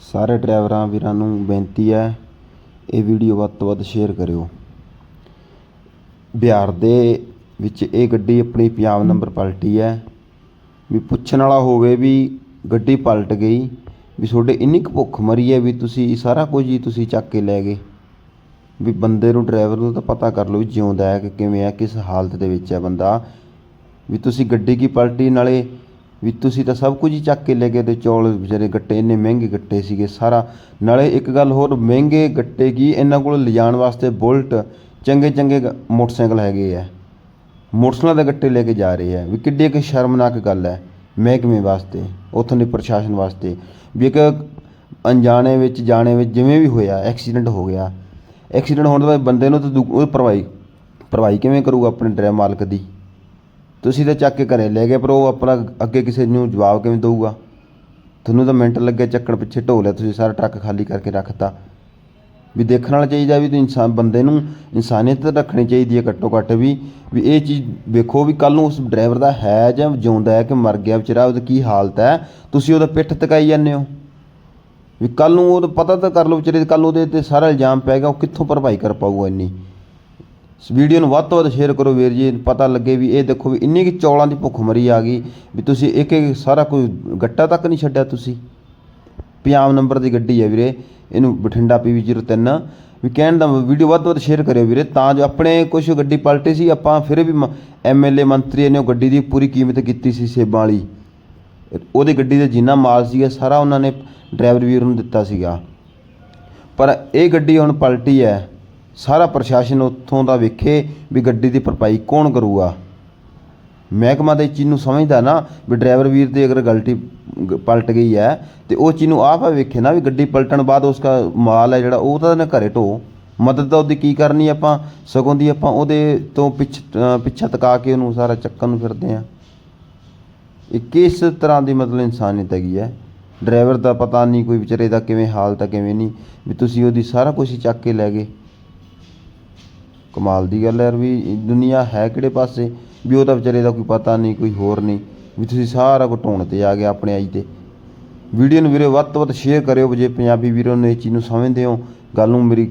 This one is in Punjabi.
ਸਾਰੇ ਡਰਾਈਵਰਾਂ ਵੀਰਾਂ ਨੂੰ ਬੇਨਤੀ ਹੈ ਇਹ ਵੀਡੀਓ ਵੱਧ ਤੋਂ ਵੱਧ ਸ਼ੇਅਰ ਕਰਿਓ। ਬਿਹਾਰ ਦੇ ਵਿੱਚ ਇਹ ਗੱਡੀ ਆਪਣੀ ਪੰਜਾਬ ਨੰਬਰ ਪਲਟੀ ਹੈ। ਵੀ ਪੁੱਛਣ ਵਾਲਾ ਹੋਵੇ ਵੀ ਗੱਡੀ ਪਲਟ ਗਈ ਵੀ ਤੁਹਾਡੇ ਇੰਨੀ ਕੁ ਭੁੱਖ ਮਰੀ ਹੈ ਵੀ ਤੁਸੀਂ ਸਾਰਾ ਕੁਝ ਹੀ ਤੁਸੀਂ ਚੱਕ ਕੇ ਲੈ ਗਏ। ਵੀ ਬੰਦੇ ਨੂੰ ਡਰਾਈਵਰ ਨੂੰ ਤਾਂ ਪਤਾ ਕਰ ਲਓ ਵੀ ਜਿਉਂਦਾ ਹੈ ਕਿ ਕਿਵੇਂ ਹੈ ਕਿਸ ਹਾਲਤ ਦੇ ਵਿੱਚ ਹੈ ਬੰਦਾ। ਵੀ ਤੁਸੀਂ ਗੱਡੀ ਕੀ ਪਲਟੀ ਨਾਲੇ ਵੀ ਤੁਸੀਂ ਤਾਂ ਸਭ ਕੁਝ ਹੀ ਚੱਕ ਕੇ ਲੈ ਗਏ ਤੇ ਚੌਲ ਵਿਚਾਰੇ ਗੱਟੇ, ਇੰਨੇ ਮਹਿੰਗੇ ਗੱਟੇ ਸੀਗੇ ਸਾਰਾ। ਨਾਲੇ ਇੱਕ ਗੱਲ ਹੋਰ, ਮਹਿੰਗੇ ਗੱਟੇ ਕੀ ਇਹਨਾਂ ਕੋਲ ਲਿਜਾਣ ਵਾਸਤੇ ਬੁਲਟ ਚੰਗੇ ਚੰਗੇ ਗ- ਮੋਟਰਸਾਈਕਲ ਹੈਗੇ ਆ। ਮੋਟਰਸਾਈਕਲਾਂ ਦੇ ਗੱਟੇ ਲੈ ਕੇ ਜਾ ਰਹੇ ਆ। ਵੀ ਕਿੱਡੀ ਕਿ ਸ਼ਰਮਨਾਕ ਗੱਲ ਹੈ ਮਹਿਕਮੇ ਵਾਸਤੇ, ਉੱਥੋਂ ਦੇ ਪ੍ਰਸ਼ਾਸਨ ਵਾਸਤੇ। ਵੀ ਇੱਕ ਅਣਜਾਣੇ ਵਿੱਚ, ਜਾਣੇ ਵਿੱਚ ਜਿਵੇਂ ਵੀ ਹੋਇਆ, ਐਕਸੀਡੈਂਟ ਹੋ ਗਿਆ। ਐਕਸੀਡੈਂਟ ਹੋਣ ਤੋਂ ਬਾਅਦ ਬੰਦੇ ਨੂੰ ਤਾਂ ਦੁ- ਉਹ ਭਰਵਾਈ ਭਰਵਾਈ ਕਿਵੇਂ ਕਰੂਗਾ ਆਪਣੇ ਡਰਾਈਵਰ ਮਾਲਕ ਦੀ? ਤੁਸੀਂ ਤਾਂ ਚੱਕ ਕੇ ਘਰੇ ਲੈ ਗਏ, ਪਰ ਉਹ ਆਪਣਾ ਅੱਗੇ ਕਿਸੇ ਨੂੰ ਜਵਾਬ ਕਿਵੇਂ ਦਊਗਾ? ਤੁਹਾਨੂੰ ਤਾਂ ਮਿੰਟ ਲੱਗੇ ਚੱਕਣ ਪਿੱਛੇ ਢੋ ਲਿਆ ਤੁਸੀਂ ਸਾਰਾ ਟਰੱਕ ਖਾਲੀ ਕਰਕੇ ਰੱਖਤਾ। ਵੀ ਦੇਖਣ ਵਾਲਾ ਚਾਹੀਦਾ ਵੀ ਤੂੰ ਇਨਸਾਨ ਬੰਦੇ ਨੂੰ ਇਨਸਾਨੀਅਤ ਤਾਂ ਰੱਖਣੀ ਚਾਹੀਦੀ ਹੈ ਘੱਟੋ ਘੱਟ ਵੀ ਵੀ ਇਹ ਚੀਜ਼ ਵੇਖੋ ਵੀ ਕੱਲ ਨੂੰ ਉਸ ਡਰਾਈਵਰ ਦਾ ਹੈ ਜਾਂ ਜਿਉਂਦਾ ਹੈ ਕਿ ਮਰ ਗਿਆ ਵਿਚਾਰਾ, ਉਹਦੀ ਕੀ ਹਾਲਤ ਹੈ, ਤੁਸੀਂ ਉਹਦਾ ਪਿੱਠ ਤਕਾਈ ਜਾਂਦੇ ਹੋ। ਵੀ ਕੱਲ ਨੂੰ ਉਹ ਪਤਾ ਤਾਂ ਕਰ ਲਓ ਵਿਚਾਰੇ ਕੱਲ ਨੂੰ ਉਹਦੇ ਤੇ ਸਾਰਾ ਇਲਜ਼ਾਮ ਪੈ ਗਿਆ, ਉਹ ਕਿੱਥੋਂ ਭਰਪਾਈ ਕਰ ਪਾਊਗਾ ਇੰਨੀ? ਵੀਡੀਓ ਨੂੰ ਵੱਧ ਤੋਂ ਵੱਧ ਸ਼ੇਅਰ ਕਰੋ ਵੀਰ ਜੀ, ਪਤਾ ਲੱਗੇ ਵੀ ਇਹ ਦੇਖੋ ਵੀ ਇੰਨੀ ਕਿ ਚੌਲਾਂ ਦੀ ਭੁੱਖ ਮਰੀ ਆ ਗਈ ਵੀ ਤੁਸੀਂ ਇੱਕ ਇੱਕ ਸਾਰਾ ਕੋਈ ਗੱਟਾ ਤੱਕ ਨਹੀਂ ਛੱਡਿਆ ਤੁਸੀਂ। ਪੰਜਾਬ ਨੰਬਰ ਦੀ ਗੱਡੀ ਹੈ ਵੀਰੇ, ਇਹਨੂੰ ਬਠਿੰਡਾ PV03 ਵੀ ਕਹਿਣ ਦਾ ਵੀਡੀਓ ਵੱਧ ਤੋਂ ਵੱਧ ਸ਼ੇਅਰ ਕਰਿਓ ਵੀਰੇ, ਤਾਂ ਜੋ ਆਪਣੇ ਕੁਝ ਗੱਡੀ ਪਲਟੇ ਸੀ, ਆਪਾਂ ਫਿਰ ਵੀ ਐਮਐਲਏ ਮੰਤਰੀ ਨੇ ਉਹ ਗੱਡੀ ਦੀ ਪੂਰੀ ਕੀਮਤ ਕੀਤੀ ਸੀ ਸੇਬਾਂ ਵਾਲੀ। ਉਹਦੀ ਗੱਡੀ ਦਾ ਜਿੰਨਾ ਮਾਲ ਸੀਗਾ, ਸਾਰਾ ਉਹਨਾਂ ਨੇ ਡਰਾਈਵਰ ਵੀਰ ਨੂੰ ਦਿੱਤਾ ਸੀਗਾ। ਪਰ ਇਹ ਗੱਡੀ ਹੁਣ ਪਲਟੀ ਹੈ। ਸਾਰਾ ਪ੍ਰਸ਼ਾਸਨ ਉੱਥੋਂ ਦਾ ਵੇਖੇ ਵੀ ਗੱਡੀ ਦੀ ਭਰਪਾਈ ਕੌਣ ਕਰੂਗਾ। ਮਹਿਕਮਾ ਦੇ ਚੀਜ਼ ਨੂੰ ਸਮਝਦਾ ਨਾ ਵੀ ਡਰਾਈਵਰ ਵੀਰ ਦੀ ਅਗਰ ਗਲਤੀ ਪਲਟ ਗਈ ਹੈ, ਤੇ ਉਹ ਚੀਜ਼ ਨੂੰ ਆਪ ਵੇਖੇ ਨਾ ਵੀ ਗੱਡੀ ਪਲਟਣ ਬਾਅਦ ਉਸਕਾ ਮਾਲ ਹੈ ਜਿਹੜਾ, ਉਹ ਤਾਂ ਇਹਨੇ ਘਰੇ ਢੋ। ਮਦਦ ਤਾਂ ਉਹਦੀ ਕੀ ਕਰਨੀ ਆਪਾਂ? ਸਗੋਂ ਦੀ ਆਪਾਂ ਉਹਦੇ ਤੋਂ ਪਿੱਛ ਪਿੱਛਾ ਤਕਾ ਕੇ ਉਹਨੂੰ ਸਾਰਾ ਚੱਕਣ ਨੂੰ ਫਿਰਦੇ ਆ ਇਹ ਕਿਸ ਤਰ੍ਹਾਂ ਦੀ ਮਤਲਬ ਇਨਸਾਨੀਅਤ ਹੈਗੀ ਹੈ? ਡਰਾਈਵਰ ਦਾ ਪਤਾ ਨਹੀਂ, ਕੋਈ ਵਿਚਾਰੇ ਦਾ ਕਿਵੇਂ ਹਾਲਤ ਹੈ, ਕਿਵੇਂ ਨਹੀਂ, ਵੀ ਤੁਸੀਂ ਉਹਦੀ ਸਾਰਾ ਕੁਝ ਚੱਕ ਕੇ ਲੈ ਗਏ। ਕਮਾਲ ਦੀ ਗੱਲ ਹੈ ਯਾਰ ਵੀ ਦੁਨੀਆ ਹੈ ਕਿਹੜੇ ਪਾਸੇ? ਵੀ ਉਹ ਤਾਂ ਵਿਚਾਰੇ ਦਾ ਕੋਈ ਪਤਾ ਨਹੀਂ, ਕੋਈ ਹੋਰ ਨਹੀਂ। ਵੀ ਤੁਸੀਂ ਸਾਰਾ ਕੁਝ ਢੋਣ ਤੇ ਆ ਗਿਆ ਆਪਣੇ ਆਈ ਤੇ। ਵੀਡੀਓ ਨੂੰ ਵੀਰੇ ਵੱਧ ਤੋਂ ਵੱਧ ਸ਼ੇਅਰ ਕਰਿਓ ਜੇ ਪੰਜਾਬੀ ਵੀਰੋ ਨੇ ਇਹ ਚੀਜ਼ ਨੂੰ ਸਮਝਦੇ ਹੋ, ਗੱਲ ਨੂੰ ਮੇਰੀ